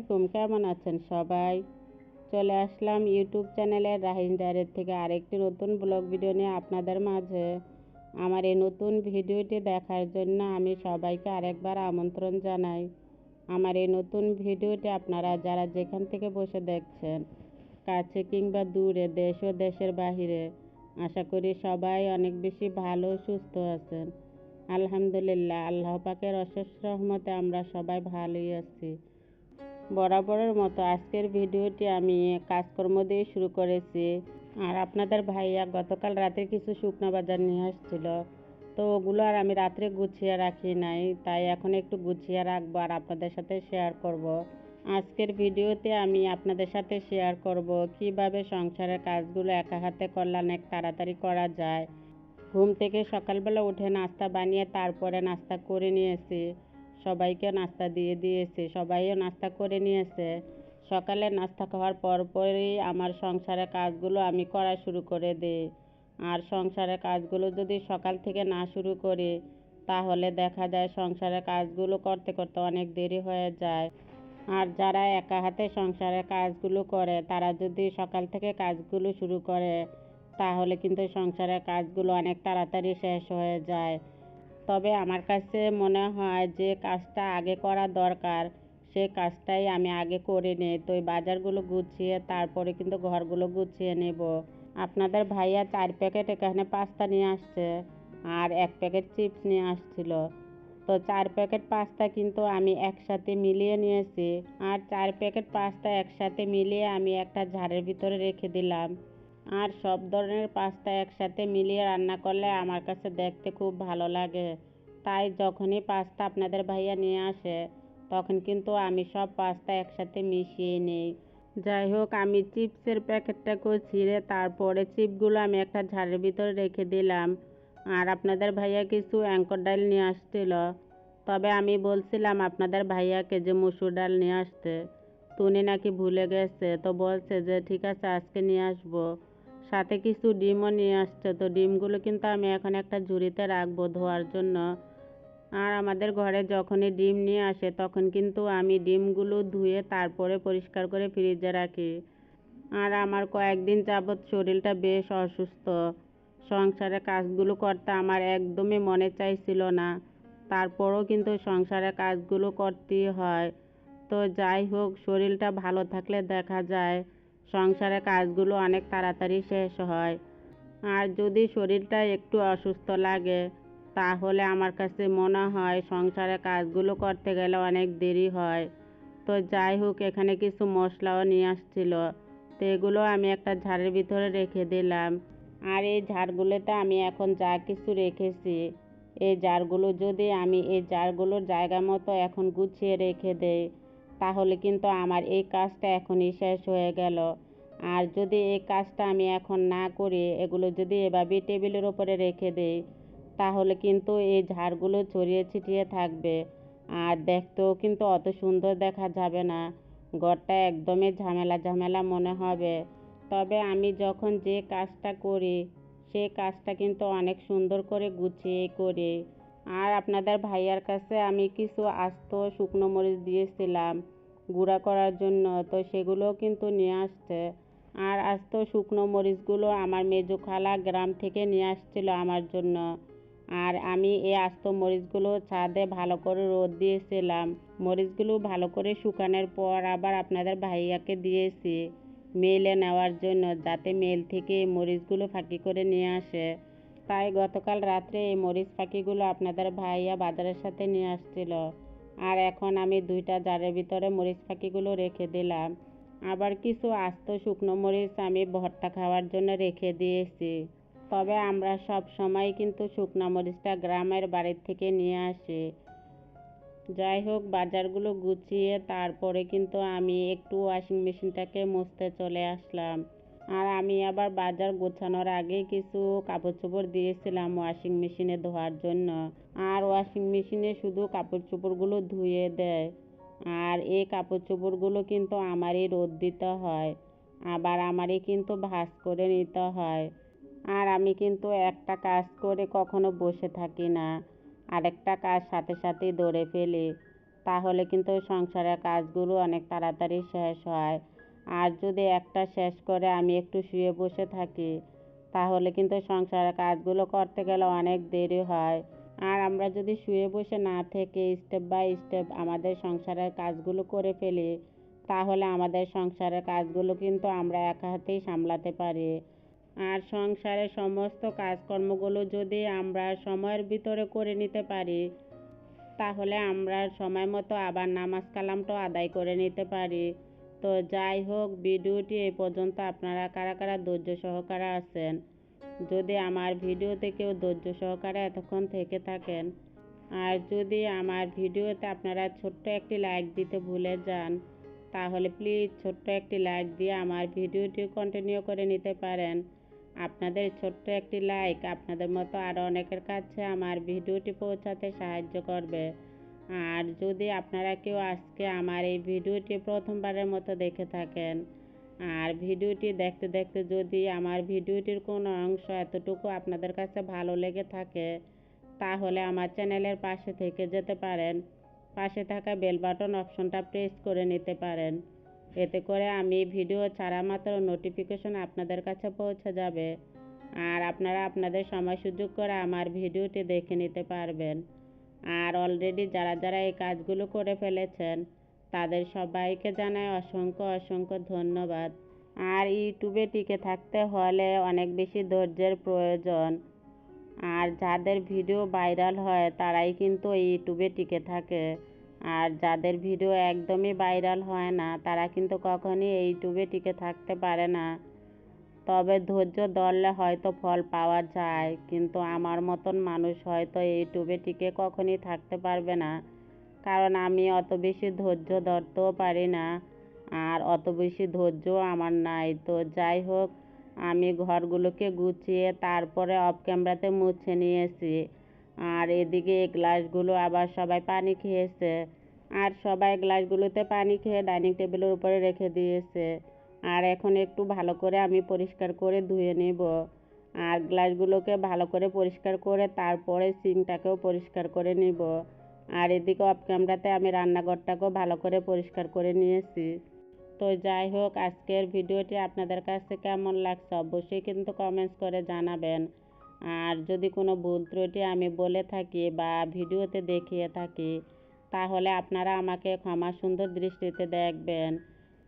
আলাইকুম, কেমন আছেন সবাই? চলে আসলাম ইউটিউব চ্যানেলের রাহিন ডায়ের থেকে আরেকটি নতুন ব্লগ ভিডিও নিয়ে আপনাদের মাঝে। আমার এই নতুন ভিডিওটি দেখার জন্য আমি সবাইকে আরেকবার আমন্ত্রণ জানাই। আমার এই নতুন ভিডিওটি আপনারা যারা যেখান থেকে বসে দেখছেন, কাছে কিংবা দূরে, দেশ ও দেশের বাহিরে, আশা করি সবাই অনেক বেশি ভালো সুস্থ আছেন। আলহামদুলিল্লাহ, আল্লাহ পাকের অশেষ রহমতে আমরা সবাই ভালোই আছি। বরাবরের মতো আজকের ভিডিওটি আমি কাজকর্ম দিয়ে শুরু করেছি। আর আপনাদের ভাইয়া গতকাল রাতে কিছু শুকনো বাজার নিয়ে আসছিল। তো ওগুলো আর আমি রাত্রে গুছিয়ে রাখি নাই, তাই এখন একটু গুছিয়ে রাখব আর আপনাদের সাথে শেয়ার করব। আজকের ভিডিওতে আমি আপনাদের সাথে শেয়ার করব কীভাবে সংসারের কাজগুলো একা হাতে করলে অনেক তাড়াতাড়ি করা যায়। ঘুম থেকে সকালবেলা উঠে নাস্তা বানিয়ে তারপরে নাস্তা করে নিয়েছি। সবাইকে নাস্তা দিয়ে দিয়েছি, সবাইও নাস্তা করে নিয়েছে। সকালে নাস্তা খাওয়ার পরপরই আমার সংসারের কাজগুলো আমি করা শুরু করে দিই। আর সংসারের কাজগুলো যদি সকাল থেকে না শুরু করি, তাহলে দেখা যায় সংসারের কাজগুলো করতে করতে অনেক দেরি হয়ে যায়। আর যারা একা হাতে সংসারের কাজগুলো করে, তারা যদি সকাল থেকে কাজগুলো শুরু করে, তাহলে কিন্তু সংসারের কাজগুলো অনেক তাড়াতাড়ি শেষ হয়ে যায়। তবে আমার কাছে মনে হয় যে কাজটা আগে করা দরকার। সে কাজটাই আমি আগে করে নিই। তো ওই বাজারগুলো গুছিয়ে তারপরে কিন্তু ঘরগুলো গুছিয়ে নেব। আপনাদের ভাইয়া চার প্যাকেট এখানে পাস্তা নিয়ে আসছে আর এক প্যাকেট চিপস নিয়ে আসছিল। তো চার প্যাকেট পাস্তা কিন্তু আমি একসাথে মিলিয়ে নিয়েছি। আর চার প্যাকেট পাস্তা একসাথে মিলিয়ে আমি একটা ঝাড়ের ভিতরে রেখে দিলাম। আর সব ধরনের পাস্তা একসাথে মিলিয়ে রান্না করলে আমার কাছে দেখতে খুব ভালো লাগে। তাই যখনই পাস্তা আপনাদের ভাইয়া নিয়ে আসে, তখন কিন্তু আমি সব পাস্তা একসাথে মিশিয়ে নিই। যাই হোক, আমি চিপসের প্যাকেটটাকেও ছিঁড়ে তারপরে চিপগুলো আমি একটা ঝাড়ের ভিতরে রেখে দিলাম। আর আপনাদের ভাইয়া কিছু অ্যাঙ্কর ডাল নিয়ে আসছিল। তবে আমি বলছিলাম আপনাদের ভাইয়াকে যে মুসুর ডাল নিয়ে আসতে। তুনি নাকি ভুলে গেছে, তো বলছে যে, ঠিক আছে, আজকে নিয়ে আসব। সাথে কিছু ডিমও নিয়ে আসছে। তো ডিমগুলো কিন্তু আমি এখন একটা ঝুড়িতে রাখব ধোয়ার জন্য। আর আমাদের ঘরে যখনই ডিম নিয়ে আসে, তখন কিন্তু আমি ডিমগুলো ধুয়ে তারপরে পরিষ্কার করে ফ্রিজে রাখি। আর আমার কয়েকদিন যাবৎ শরীরটা বেশ অসুস্থ। সংসারে কাজগুলো করতে আমার একদমই মনে চাইছিল না। তারপরও কিন্তু সংসারে কাজগুলো করতেই হয়। তো যাই হোক, শরীরটা ভালো থাকলে দেখা যায়। সংসারে কাজগুলো অনেক তাড়াতাড়ি শেষ হয়। আর যদি শরীরটা একটু অসুস্থ লাগে, তাহলে আমার কাছে মনে হয় সংসারে কাজগুলো করতে গেলে অনেক দেরি হয়। তো যাই হোক, এখানে কিছু মশলাও নিয়ে আসছিল। তো এগুলো আমি একটা ঝাড়ের ভিতরে রেখে দিলাম। আর এই ঝাড়গুলোতে আমি এখন যা কিছু রেখেছি, এই জারগুলো যদি আমি এই জারগুলোর জায়গা মতো এখন গুছিয়ে রেখে দেই তাহলে কিন্তু আমার এই কাজটা এখনই শেষ হয়ে গেল। আর যদি এই কাজটা আমি এখন না করি, এগুলো যদি এভাবে টেবিলের ওপরে রেখে দেই, তাহলে কিন্তু এই ঝাড়গুলো ছড়িয়ে ছিটিয়ে থাকবে। আর দেখতেও কিন্তু অত সুন্দর দেখা যাবে না। ঘরটা একদমই ঝামেলা ঝামেলা মনে হবে। তবে আমি যখন যে কাজটা করি সেই কাজটা কিন্তু অনেক সুন্দর করে গুছিয়ে করি। আর আপনাদের ভাইয়ার কাছে আমি কিছু আস্ত শুকনো মরিচ দিয়েছিলাম গুঁড়া করার জন্য, তো সেগুলোও কিন্তু নিয়ে আসছে। আর আস্ত শুকনো মরিচগুলো আমার মেজো খালা গ্রাম থেকে নিয়ে আসছিল আমার জন্য। আর আমি এই আস্ত মরিচগুলো ছাদে ভালো করে রোদ দিয়েছিলাম। মরিচগুলো ভালো করে শুকানোর পর আবার আপনাদের ভাইয়াকে দিয়েছি মেলে নেওয়ার জন্য, যাতে মেল থেকে মরিচগুলো ফাঁকি করে নিয়ে আসে। তাই গতকাল রাত্রে এই মরিচ পাখিগুলো আপনাদের ভাইয়া বাজারের সাথে নিয়ে আসছিল। আর এখন আমি দুইটা জারের ভিতরে মরিচ পাখিগুলো রেখে দিলাম। আবার কিছু আস্ত শুকনো মরিচ আমি ভর্তা খাওয়ার জন্য রেখে দিয়েছি। তবে আমরা সব সময় কিন্তু শুকনো মরিচটা গ্রামের বাড়ির থেকে নিয়ে আসি। যাই হোক, বাজারগুলো গুছিয়ে তারপরে কিন্তু আমি একটু ওয়াশিং মেশিনটাকে মুছতে চলে আসলাম। আর আমি আবার বাজার গোছানোর আগে কিছু কাপড় চোপড় দিয়েছিলাম ওয়াশিং মেশিনে ধোয়ার জন্য। আর ওয়াশিং মেশিনে শুধু কাপড় চোপড়গুলো ধুয়ে দেয়। আর এই কাপড় চোপড়গুলো কিন্তু আমারই রোদ দিতে হয়। আবার আমারই কিন্তু ভাস করে নিতে হয়। আর আমি কিন্তু একটা কাজ করে কখনো বসে থাকি না। আরেকটা কাজ সাথে সাথেই ধরে ফেলি। তাহলে কিন্তু সংসারের কাজগুলো অনেক তাড়াতাড়ি শেষ হয়। আর যদি একটা শেষ করে আমি একটু শুয়ে বসে থাকি, তাহলে কিন্তু সংসারের কাজগুলো করতে গেলে অনেক দেরি হয়। আর আমরা যদি শুয়ে বসে না থেকে স্টেপ বাই স্টেপ আমাদের সংসারের কাজগুলো করে ফেলি, তাহলে আমাদের সংসারের কাজগুলো কিন্তু আমরা একা হাতেই সামলাতে পারি। আর সংসারের সমস্ত কাজকর্মগুলো যদি আমরা সময়ের ভিতরে করে নিতে পারি, তাহলে আমরা সময় মতো আবার নামাজ কালামটাও আদায় করে নিতে পারি। তো যাই হোক, ভিডিওটি এই পর্যন্ত। আপনারা কারা কারা ধৈর্য সহকারে আছেন? যদি আমার ভিডিওতে কেউ ধৈর্য সহকারে এতক্ষণ থেকে থাকেন, আর যদি আমার ভিডিওতে আপনারা ছোট্ট একটি লাইক দিতে ভুলে যান, তাহলে প্লিজ ছোট্ট একটি লাইক দিয়ে আমার ভিডিওটি কন্টিনিউ করে নিতে পারেন। আপনাদের ছোট্ট একটি লাইক আপনাদের মতো আরও অনেকের কাছে আমার ভিডিওটি পৌঁছাতে সাহায্য করবে। আর যদি আপনারা কেউ আজকে আমার এই ভিডিওটি প্রথমবারের মতো দেখে থাকেন, আর ভিডিওটি দেখতে দেখতে যদি আমার ভিডিওটির কোনো অংশ এতটুকু আপনাদের কাছে ভালো লেগে থাকে, তাহলে আমার চ্যানেলের পাশে থেকে যেতে পারেন। পাশে থাকা বেল বাটন অপশনটা প্রেস করে নিতে পারেন। এতে করে আমি ভিডিও ছাড়া মাত্র নোটিফিকেশন আপনাদের কাছে পৌঁছে যাবে। আর আপনারা আপনাদের সময় সুযোগ করে আমার ভিডিওটি দেখে নিতে পারবেন। আর অলরেডি যারা যারা এই কাজগুলো করে ফেলেছেন, তাদের সবাইকে জানায় অসংখ্য অসংখ্য ধন্যবাদ। আর ইউটিউবে টিকে থাকতে হলে অনেক বেশি ধৈর্যের প্রয়োজন। আর যাদের ভিডিও ভাইরাল হয়, তারাই কিন্তু ইউটিউবে টিকে থাকে। আর যাদের ভিডিও একদমই ভাইরাল হয় না, তারা কিন্তু কখনই ইউটিউবে টিকে থাকতে পারে না। তবে ধৈর্য ধরলে হয়তো ফল পাওয়া যায়। কিন্তু আমার মতন মানুষ হয়তো এই ইউটিউবে টিকে কখনই থাকতে পারবে না। কারণ আমি অত বেশি ধৈর্য ধরতেও পারি না। আর অত বেশি ধৈর্যও আমার নাই। তো যাই হোক, আমি ঘরগুলোকে গুছিয়ে তারপরে অফ ক্যামেরাতে মুছে নিয়েছি। আর এদিকে এই গ্লাসগুলো আবার সবাই পানি খেয়েছে। আর সবাই গ্লাসগুলোতে পানি খেয়ে ডাইনিং টেবিলের উপরে রেখে দিয়েছে। আর এখন একটু ভালো করে আমি পরিষ্কার করে ধুয়ে নেব। আর গ্লাসগুলোকে ভালো করে পরিষ্কার করে তারপরে সিংটাকেও পরিষ্কার করে নিব। আর এদিকে অফ ক্যামেরাতে আমি রান্নাঘরটাকেও ভালো করে পরিষ্কার করে নিয়েছি। তো যাই হোক, আজকের ভিডিওটি আপনাদের কাছে কেমন লাগছে অবশ্যই কিন্তু কমেন্টস করে জানাবেন। আর যদি কোনো ভুল ত্রুটি আমি বলে থাকি বা ভিডিওতে দেখিয়ে থাকি, তাহলে আপনারা আমাকে ক্ষমা সুন্দর দৃষ্টিতে দেখবেন।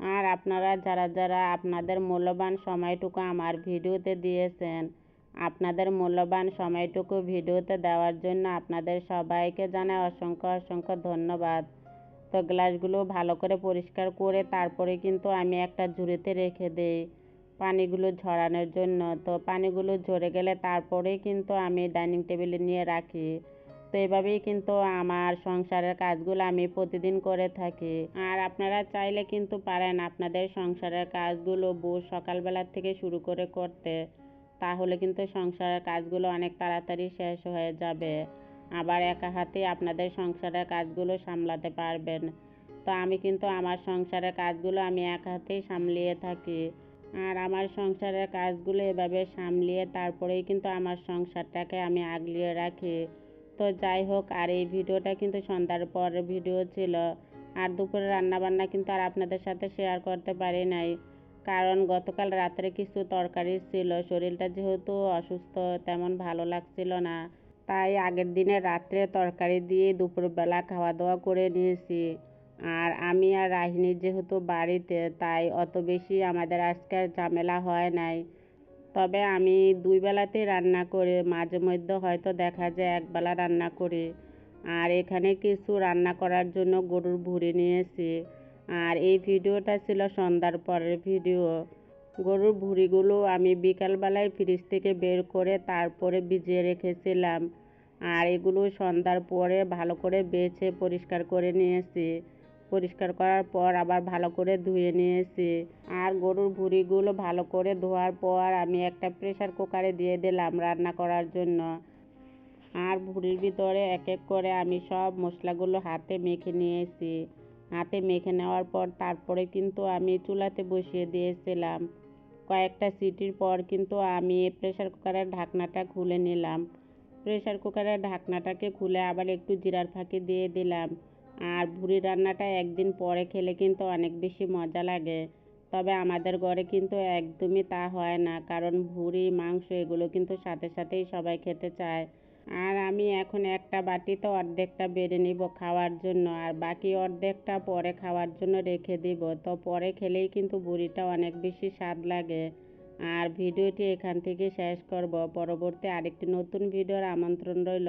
আর আপনারা যারা যারা আপনাদের মূল্যবান সময়টুকু আমার ভিডিওতে দিয়েছেন, আপনাদের মূল্যবান সময়টুকু ভিডিওতে দেওয়ার জন্য আপনাদের সবাইকে জানাই অসংখ্য অসংখ্য ধন্যবাদ। তো গ্লাসগুলো ভালো করে পরিষ্কার করে তারপরে কিন্তু আমি একটা ঝুড়িতে রেখে দিই পানিগুলো ঝরানোর জন্য। তো পানিগুলো ঝরে গেলে তারপরেই কিন্তু আমি ডাইনিং টেবিলে নিয়ে রাখি। তো এভাবেই কিন্তু আমার সংসারের কাজগুলো আমি প্রতিদিন করে থাকি। আর আপনারা চাইলে কিন্তু পারেন আপনাদের সংসারের কাজগুলো বউ সকালবেলা থেকে শুরু করে করতে। তাহলে কিন্তু সংসারের কাজগুলো অনেক তাড়াতাড়ি শেষ হয়ে যাবে। আবার একা হাতে আপনাদের সংসারের কাজগুলো সামলাতে পারবেন। তো আমি কিন্তু আমার সংসারের কাজগুলো আমি এক হাতেই সামলিয়ে থাকি। আর আমার সংসারের কাজগুলো এভাবে সামলিয়ে তারপরেই কিন্তু আমার সংসারটাকে আমি আগলিয়ে রাখি। তো যাই হোক, আর এই ভিডিওটা কিন্তু সন্ধ্যার পরের ভিডিও ছিল। আর দুপুরে রান্নাবান্না কিন্তু আর আপনাদের সাথে শেয়ার করতে পারি নাই। কারণ গতকাল রাত্রে কিছু তরকারি ছিল, শরীরটা যেহেতু অসুস্থ, তেমন ভালো লাগছিল না। তাই আগের দিনে রাত্রে তরকারি দিয়ে দুপুরবেলা খাওয়া দাওয়া করে নিয়েছি। আর আমি আর রাহিনী যেহেতু বাড়িতে, তাই অত বেশি আমাদের আজকের ঝামেলা হয় নাই। তবে আমি দুই বেলাতেই রান্না করে, মাঝে মধ্যে হয়তো দেখা যায় একবেলা রান্না করি। আর এখানে কিছু রান্না করার জন্য গরুর ভুড়ি নিয়েছি। আর এই ভিডিওটা ছিল সন্ধ্যার পরের ভিডিও। গরুর ভুঁড়িগুলো আমি বিকালবেলায় ফ্রিজ থেকে বের করে তারপরে ভিজিয়ে রেখেছিলাম। আর এগুলো সন্ধ্যার পরে ভালো করে বেছে পরিষ্কার করে নিয়েছি। পরিষ্কার করার পর আবার ভালো করে ধুয়ে নিয়েছি। আর গরুর ভুঁড়িগুলো ভালো করে ধোয়ার পর আমি একটা প্রেশার কুকারে দিয়ে দিলাম রান্না করার জন্য। আর ভুঁড়ির ভিতরে এক এক করে আমি সব মশলাগুলো হাতে মেখে নিয়েছি। হাতে মেখে নেওয়ার পর তারপরে কিন্তু আমি চুলাতে বসিয়ে দিয়েছিলাম। কয়েকটা সিটির পর কিন্তু আমি প্রেশার কুকারের ঢাকনাটা খুলে নিলাম। প্রেশার কুকারের ঢাকনাটাকে খুলে আবার একটু জিরার ফাঁকি দিয়ে দিলাম। আর ভুড়ি রান্নাটা একদিন পরে খেলে কিন্তু অনেক বেশি মজা লাগে। তবে আমাদের ঘরে কিন্তু একদমই তা হয় না, কারণ ভুড়ি, মাংস এগুলো কিন্তু সাথে সাথেই সবাই খেতে চায়। আর আমি এখন একটা বাটিতে অর্ধেকটা বেড়ে নিব খাওয়ার জন্য, আর বাকি অর্ধেকটা পরে খাওয়ার জন্য রেখে দিব। তো পরে খেলেই কিন্তু বুড়িটা অনেক বেশি স্বাদ লাগে। আর ভিডিওটি এখান থেকে শেষ করব। পরবর্তী আরেকটি নতুন ভিডিওর আমন্ত্রণ রইল।